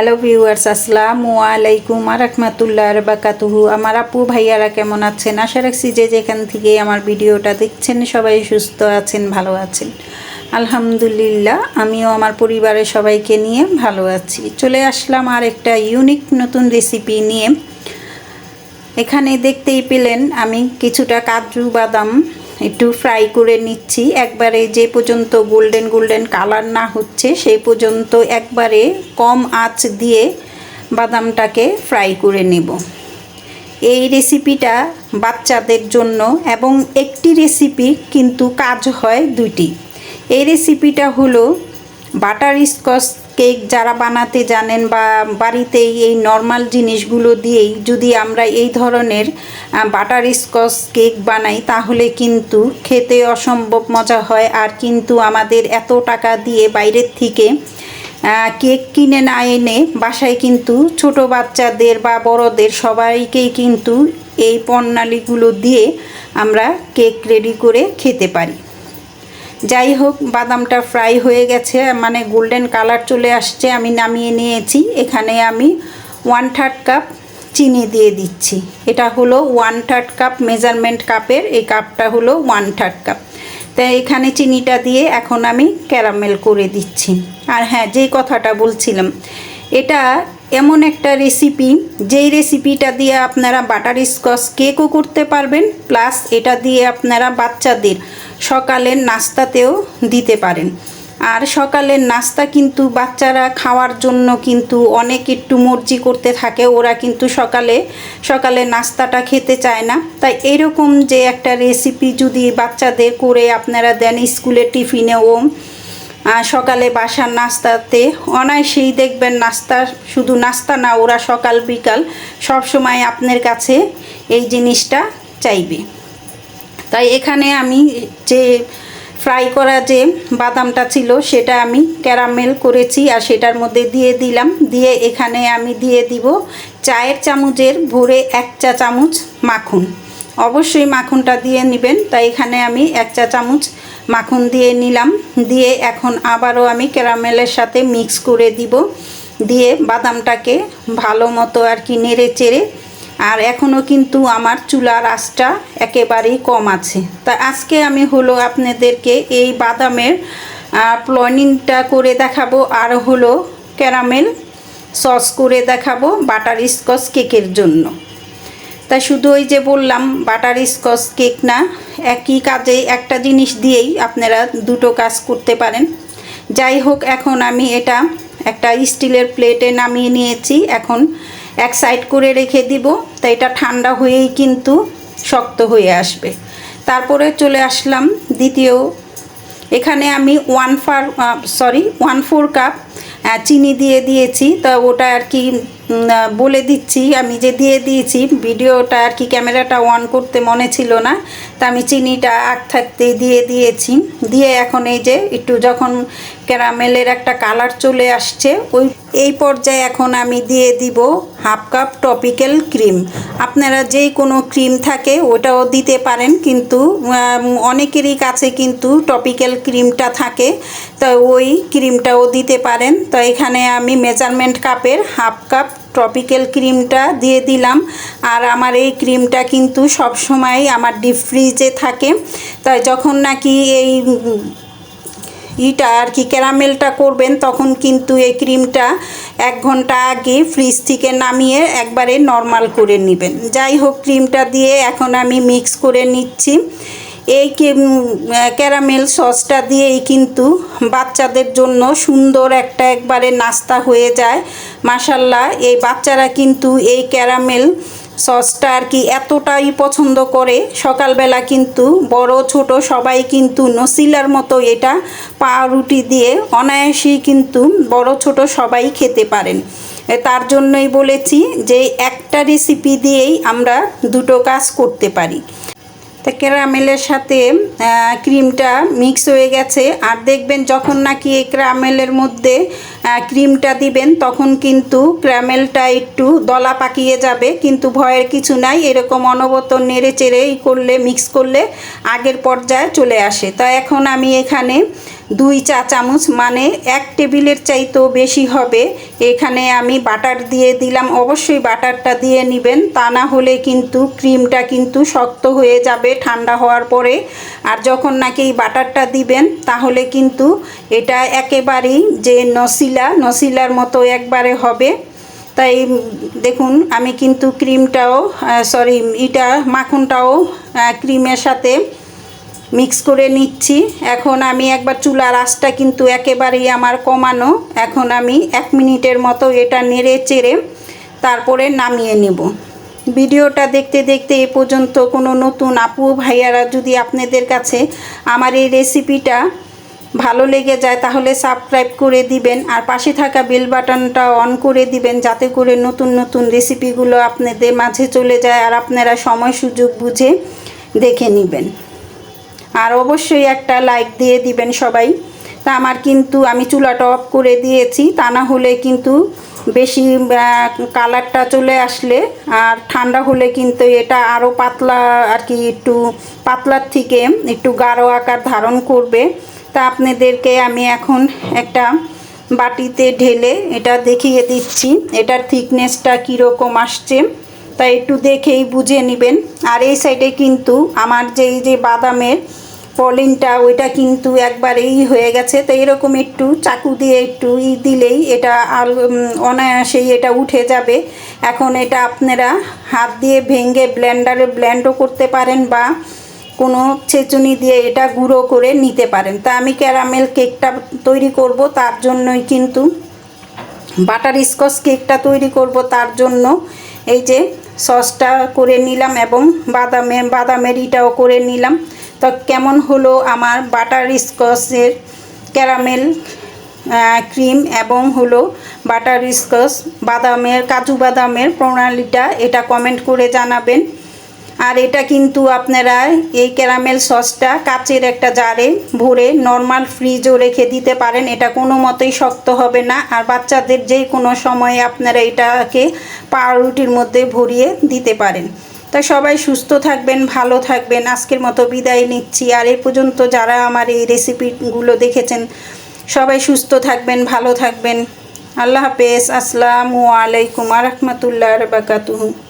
Hello viewers আসসালামু আলাইকুম রহমতুল্লাহ বাকাতুহু আমার আপু ভাইয়ারা কেমন আছেন? আশা রাখছি যে যেখান থেকে আমার ভিডিওটা দেখছেন, সবাই সুস্থ আছেন, ভালো আছেন। আলহামদুলিল্লাহ, আমিও আমার পরিবারের সবাইকে নিয়ে ভালো আছি। চলে আসলাম আর একটা ইউনিক নতুন রেসিপি নিয়ে। এখানে দেখতেই পেলেন আমি কিছুটা কাজু বাদাম একটু ফ্রাই করে নিচ্ছি। একবারে যে পর্যন্ত গোল্ডেন গোল্ডেন কালার না হচ্ছে, সেই পর্যন্ত একবারে কম আঁচ দিয়ে বাদামটাকে ফ্রাই করে নেব। এই রেসিপিটা বাচ্চাদের জন্য এবং একটি রেসিপি কিন্তু কাজ হয় দুটি এই রেসিপিটা হলো বাটার স্কচ কেক যারা বানাতে জানেন বা বাড়িতেই এই নর্মাল জিনিসগুলো দিয়েই যদি আমরা এই ধরনের বাটার স্কচ কেক বানাই, তাহলে কিন্তু খেতে অসম্ভব মজা হয়। আর কিন্তু আমাদের এত টাকা দিয়ে বাইরের থেকে কেক কিনে না এনে বাসায় কিন্তু ছোট বাচ্চাদের বা বড়দের সবাইকেই কিন্তু এই প্রণালীগুলো দিয়ে আমরা কেক রেডি করে খেতে পারি। যাই হোক বাদামটা ফ্রাই হয়ে গেছে মানে গোল্ডেন কালার চলে আসছে, আমি নামিয়ে নিয়েছি। এখানে আমি ওয়ান থার্ড কাপ চিনি দিয়ে দিচ্ছি। এটা হলো ওয়ান থার্ড কাপ মেজারমেন্ট কাপের এই কাপটা হলো ওয়ান থার্ড কাপ তাই এখানে চিনিটা দিয়ে এখন আমি ক্যারামেল করে দিচ্ছি। আর হ্যাঁ যেই কথাটা বলছিলাম, এটা এমন একটা রেসিপি যেই রেসিপিটা দিয়ে আপনারা বাটার স্কচ কেকও করতে পারবেন প্লাস এটা দিয়ে আপনারা বাচ্চাদের সকালের নাস্তাতেও দিতে পারেন। আর সকালের নাস্তা কিন্তু বাচ্চারা খাওয়ার জন্য কিন্তু অনেক একটু মর্জি করতে থাকে, ওরা কিন্তু সকালে সকালে নাস্তাটা খেতে চায় না। তাই এরকম যে একটা রেসিপি যদি বাচ্চাদের করে আপনারা দেন স্কুলের টিফিনেও সকালে বাসার নাস্তাতে, অনায়াসেই দেখবেন নাস্তা শুধু নাস্তা না, ওরা সকাল বিকাল সব সময় আপনার কাছে এই জিনিসটা চাইবে। তাই এখানে আমি যে ফ্রাই করা যে বাদামটা ছিল, সেটা আমি ক্যারামেল করেছি আর সেটার মধ্যে দিয়ে দিলাম। দিয়ে এখানে আমি দিয়ে দিব চায়ের চামচের ভরে এক চা চামচ মাখন। অবশ্যই মাখনটা দিয়ে নেবেন। তাই এখানে আমি এক চা চামচ মাখন দিয়ে নিলাম। দিয়ে এখন আবারও আমি ক্যারামেলের সাথে মিক্স করে দিব। দিয়ে বাদামটাকে ভালো মতো আর কি নেড়ে চেড়ে আর এখনও কিন্তু আমার চুলার আঁচটা একেবারেই কম আছে। তা আজকে আমি হলো আপনাদেরকে এই বাদামের প্লনিংটা করে দেখাবো আর হলো ক্যারামেল সস করে দেখাবো বাটার স্কচ কেকের জন্য। তা শুধু ওই যে বললাম বাটার স্কচ কেক না, একই কাজে একটা জিনিস দিয়েই আপনারা দুটো কাজ করতে পারেন। যাই হোক, এখন আমি এটা একটা স্টিলের প্লেটে নামিয়ে নিয়েছি। এখন এক সাইড করে রেখে দিব, তা এটা ঠান্ডা হয়েই কিন্তু শক্ত হয়ে আসবে। তারপরে চলে আসলাম দ্বিতীয়, এখানে আমি one four sorry one four cup চিনি দিয়ে দিয়েছি, তা ওটা আর কি বলে দিচ্ছি, আমি যে দিয়ে দিয়েছি, ভিডিওটা আর কি ক্যামেরাটা অন করতে মনে ছিল না, তা আমি চিনিটা আগ থাকতে দিয়ে দিয়েছি। দিয়ে এখন এই যে একটু যখন ক্যারামেলের একটা কালার চলে আসছে, ওই, এই পর্যায়ে এখন আমি দিয়ে দিব হাফ কাপ টপিক্যাল ক্রিম আপনারা যেই কোনো ক্রিম থাকে, ওটাও দিতে পারেন, কিন্তু অনেকেরই কাছে কিন্তু টপিক্যাল ক্রিমটা থাকে, তো ওই ক্রিমটাও দিতে পারেন। তো এখানে আমি মেজারমেন্ট কাপের হাফ কাপ ট্রপিক্যাল ক্রিমটা দিয়ে দিলাম। আর আমার এই ক্রিমটা কিন্তু সব সময় আমার ডিপ ফ্রিজে থাকে। তাই যখন নাকি এই ইটা আর কি ক্যারামেলটা করবেন, তখন কিন্তু এই ক্রিমটা এক ঘণ্টা আগে ফ্রিজ থেকে নামিয়ে একবারে নর্মাল করে নেবেন। যাই হোক ক্রিমটা দিয়ে এখন আমি মিক্স করে নিচ্ছি। এই ক্যারামেল সসটা দিয়েই কিন্তু বাচ্চাদের জন্য সুন্দর একটা একবারে নাস্তা হয়ে যায়। মাসাল্লাহ এই বাচ্চারা কিন্তু এই ক্যারামেল সসটা আর কি এতটাই পছন্দ করে। সকালবেলা কিন্তু বড়, ছোট সবাই কিন্তু নসিলার মতো এটা পাউরুটি দিয়ে অনায়াসেই কিন্তু বড়, ছোট সবাই খেতে পারেন। তার জন্যই বলেছি যে একটা রেসিপি দিয়েই আমরা দুটো কাজ করতে পারি। তা ক্যারামেলের সাথে ক্রিমটা মিক্স হয়ে গেছে। আর দেখবেন যখন নাকি এই ক্যারামেলের মধ্যে ক্রিমটা দিবেন, তখন কিন্তু ক্যারামেলটা একটু দলা পাকিয়ে যাবে। কিন্তু ভয়ের কিছু নাই, এরকম অনবত নেড়ে চেড়েই করলে, মিক্স করলে আগের পর্যায়ে চলে আসে। তা এখন আমি এখানে দুই চা চামচ মানে এক টেবিলের চাইতেও বেশি হবে। এখানে আমি বাটার দিয়ে দিলাম। অবশ্যই বাটারটা দিয়ে নেবেন। তা না হলে কিন্তু ক্রিমটা কিন্তু শক্ত হয়ে যাবে ঠান্ডা হওয়ার পরে। আর যখন নাকি এই বাটারটা দিবেন, তাহলে কিন্তু এটা একেবারেই যে নসিলা, নসিলার মতো একবারে হবে। তাই দেখুন, আমি কিন্তু ক্রিমটাও সরি এটা মাখনটাও ক্রিমের সাথে মিক্স করে নিচ্ছি। এখন আমি একবার চুলার আঁচটা কিন্তু একেবারেই আমার কমানো। এখন আমি এক মিনিটের মতো এটা নেড়ে চেড়ে তারপরে নামিয়ে নেব। ভিডিওটা দেখতে দেখতে এ পর্যন্ত কোনো নতুন আপু ভাইয়ারা যদি আপনাদের কাছে আমার এই রেসিপিটা ভালো লেগে যায়, তাহলে সাবস্ক্রাইব করে দিবেন আর পাশে থাকা বেল বাটনটা অন করে দিবেন যাতে করে নতুন নতুন রেসিপিগুলো আপনাদের মাঝে চলে যায় আর আপনারা সময় সুযোগ বুঝে দেখে নেবেন। আর অবশ্যই একটা লাইক দিয়ে দিবেন সবাই। তা আমার কিন্তু আমি চুলাটা অফ করে দিয়েছি, তা না হলে কিন্তু বেশি কালারটা চলে আসলে, আর ঠান্ডা হলে কিন্তু এটা আরও পাতলা আর কি একটু পাতলার থেকে একটু গাঢ় আকার ধারণ করবে। তা আপনাদেরকে আমি এখন একটা বাটিতে ঢেলে এটা দেখিয়ে দিচ্ছি, এটার থিকনেসটা কীরকম আসছে। তাই একটু দেখেই বুঝে নেবেন। আর এই সাইডে কিন্তু আমার যে এই যে বাদামের পলিনটা, ওইটা কিন্তু একবারেই হয়ে গেছে। তো এরকম একটু চাকু দিয়ে একটু ই দিলেই এটা আর অনায়াসেই এটা উঠে যাবে। এখন এটা আপনারা হাত দিয়ে ভেঙে ব্লেন্ডারে ব্লেন্ডও করতে পারেন বা কোনো ছেঁচুনি দিয়ে এটা গুঁড়ো করে নিতে পারেন। তা আমি ক্যারামেল কেকটা তৈরি করব, তার জন্যই কিন্তু বাটার স্কচ কেকটা তৈরি করব, তার জন্য এই যে সসটা করে নিলাম এবং বাদামে, বাদামের ইটাও করে নিলাম। তো কেমন হলো আমার বাটার স্কচের ক্যারামেল ক্রিম এবং হলো বাটার স্কচ, বাদামের, কাজু বাদামের প্রণালীটা এটা কমেন্ট করে জানাবেন। আর এটা কিন্তু আপনারা এই ক্যারামেল সসটা কাচের একটা জারে ভরে নর্মাল ফ্রিজও রেখে দিতে পারেন। এটা কোনো মতেই শক্ত হবে না। আর বাচ্চাদের যে কোনো সময়ে আপনারা এটাকে পাউরুটির মধ্যে ভরিয়ে দিতে পারেন। তা সবাই সুস্থ থাকবেন, ভালো থাকবেন। আজকের মতো বিদায় নিচ্ছি। আর এ পর্যন্ত যারা আমার এই রেসিপিগুলো দেখেছেন, সবাই সুস্থ থাকবেন, ভালো থাকবেন। আল্লাহ হাফেজ। আসসালামু আলাইকুম আ রহমতুল্লাহ বাকাতুহু